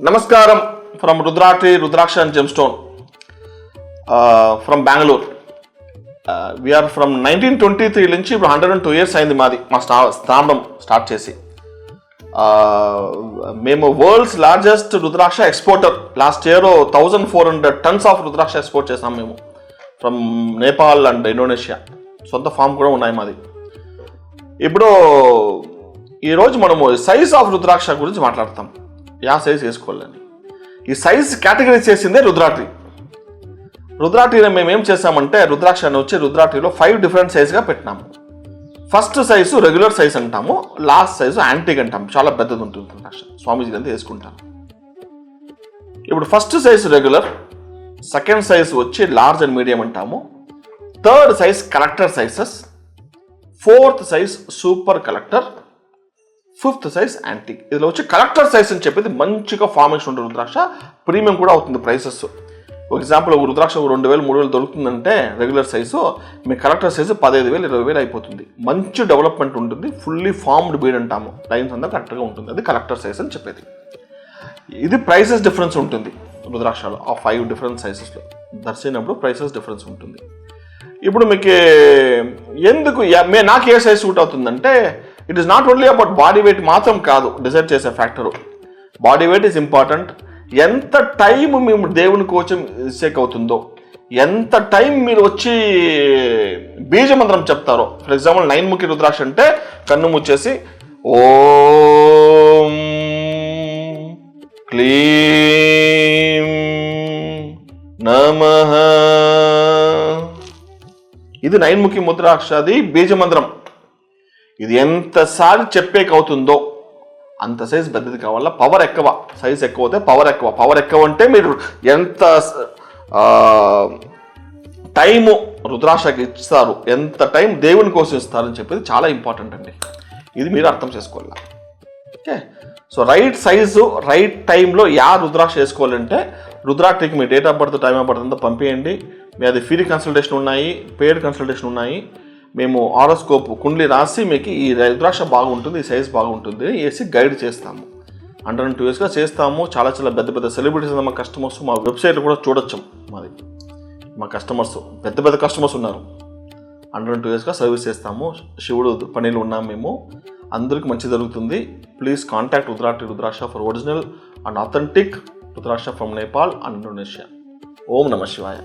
నమస్కారం from Rudratri rudraksha and gemstone from Bengaluru we are from nineteen twenty three నుంచి ఇప్పుడు hundred and two years అయింది మాది మా స్టా స్థానం స్టార్ట్ చేసి. Uh, మేము world's largest rudraksha exporter last year thousand four hundred tons of rudraksha export చేసాం మేము ఫ్రమ్ నేపాల్ అండ్ ఇండోనేషియా సొంత ఫామ్ కూడా ఉన్నాయి మాది. ఇప్పుడు ఈరోజు మనము సైజ్ ఆఫ్ రుద్రాక్ష గురించి మాట్లాడతాం. యా సైజ్ వేసుకోవాలని ఈ సైజ్ కేటగిరీ చేసిందే రుద్రాటి రుద్రాట్రిలో మేము ఏం చేసామంటే రుద్రాక్ష అని వచ్చి రుద్రాటిలో ఫైవ్ డిఫరెంట్ సైజ్గా పెట్టినాము. ఫస్ట్ సైజు రెగ్యులర్ సైజ్ అంటాము లాస్ట్ సైజు యాంటిక్ అంటాము. చాలా పెద్దది ఉంటుంది రుద్రాక్ష. స్వామీజీ అంతా వేసుకుంటాను ఇప్పుడు first size regular second size వచ్చి లార్జ్ అండ్ మీడియం అంటాము. Third size collector sizes fourth size super collector fifth size antique. ఇందులో వచ్చి కలెక్టర్ సైజ్ అని చెప్పేది మంచిగా ఫార్మేషన్ ఉంటుంది రుద్రాక్ష ప్రీమియం కూడా అవుతుంది ప్రైసెస్ ఒక ఎగ్జాంపుల్ ఒక రుద్రాక్ష ఒక రెండు వేలు మూడు వేలు దొరుకుతుందంటే రెగ్యులర్ సైజు మీ కలెక్టర్ సైజు పదహైదు వేలు ఇరవై వేలు అయిపోతుంది. మంచి డెవలప్మెంట్ ఉంటుంది. ఫుల్లీ ఫార్మ్డ్ బీడ్ అంటాము. లైన్స్ అంతా కరెక్ట్గా ఉంటుంది. అది కలెక్టర్ సైజ్ అని చెప్పేది. ఇది ప్రైసెస్ డిఫరెన్స్ ఉంటుంది రుద్రాక్షలో ఆ ఫైవ్ డిఫరెంట్ సైజెస్లో దర్శినప్పుడు ప్రైసెస్ డిఫరెన్స్ ఉంటుంది. ఇప్పుడు మీకు ఎందుకు మే నాకు ఏ సైజ్ సూట్ అవుతుందంటే it is not only about body weight మాత్రం కాదు డిసైడ్ చేసే factor. Body weight is important ఎంత టైం మేము దేవుని కోసం సేక్ అవుతుందో ఎంత టైం మీరు వచ్చి బీజమంత్రం చెప్తారో. ఫర్ ఎగ్జాంపుల్ నైన్ ముఖి రుద్రాక్ష అంటే కన్ను ముచ్చేసి ఓం క్లీం నమ. ఇది నైన్ముఖి ముద్రాక్షది బీజమంత్రం. ఇది ఎంతసారి చెప్పేకి అవుతుందో అంత సైజ్ పెద్దది కావాలా? పవర్ ఎక్కువ. సైజ్ ఎక్కువ అయితే పవర్ ఎక్కువ. పవర్ ఎక్కువ అంటే మీరు ఎంత టైము రుద్రాక్షకి ఇస్తారు ఎంత టైం దేవుని కోసం ఇస్తారని చెప్పేది చాలా ఇంపార్టెంట్ అండి. ఇది మీరు అర్థం చేసుకోవాలి? Okay. So right size right టైంలో యా రుద్రాక్ష వేసుకోవాలంటే రుద్రాక్షకి మీ date of birth time of birth అంతా పంపించండి మీ అది ఫ్రీ కన్సల్టేషన్ ఉన్నాయి పెయిడ్ కన్సల్టేషన్ ఉన్నాయి. మేము ఆరోస్కోప్ కుండ్లి రాసి మీకు ఈ రుద్రాక్ష బాగుంటుంది ఈ సైజ్ బాగుంటుంది వేసి గైడ్ చేస్తాము. అండర్ అండ్ టూ ఇయర్స్గా చేస్తాము. చాలా చాలా పెద్ద పెద్ద సెలబ్రిటీస్ మా కస్టమర్స్ మా వెబ్సైట్లో కూడా చూడొచ్చు మాది. మా కస్టమర్స్ పెద్ద పెద్ద కస్టమర్స్ ఉన్నారు. అండర్ అండ్ టూ ఇయర్స్గా సర్వీస్ చేస్తాము. శివుడు పనిలో ఉన్నాం మేము. అందరికి మంచి జరుగుతుంది. Please contact Rudratri rudraksha for original and authentic rudraksha from Nepal and Indonesia. ఓం నమ శివాయ.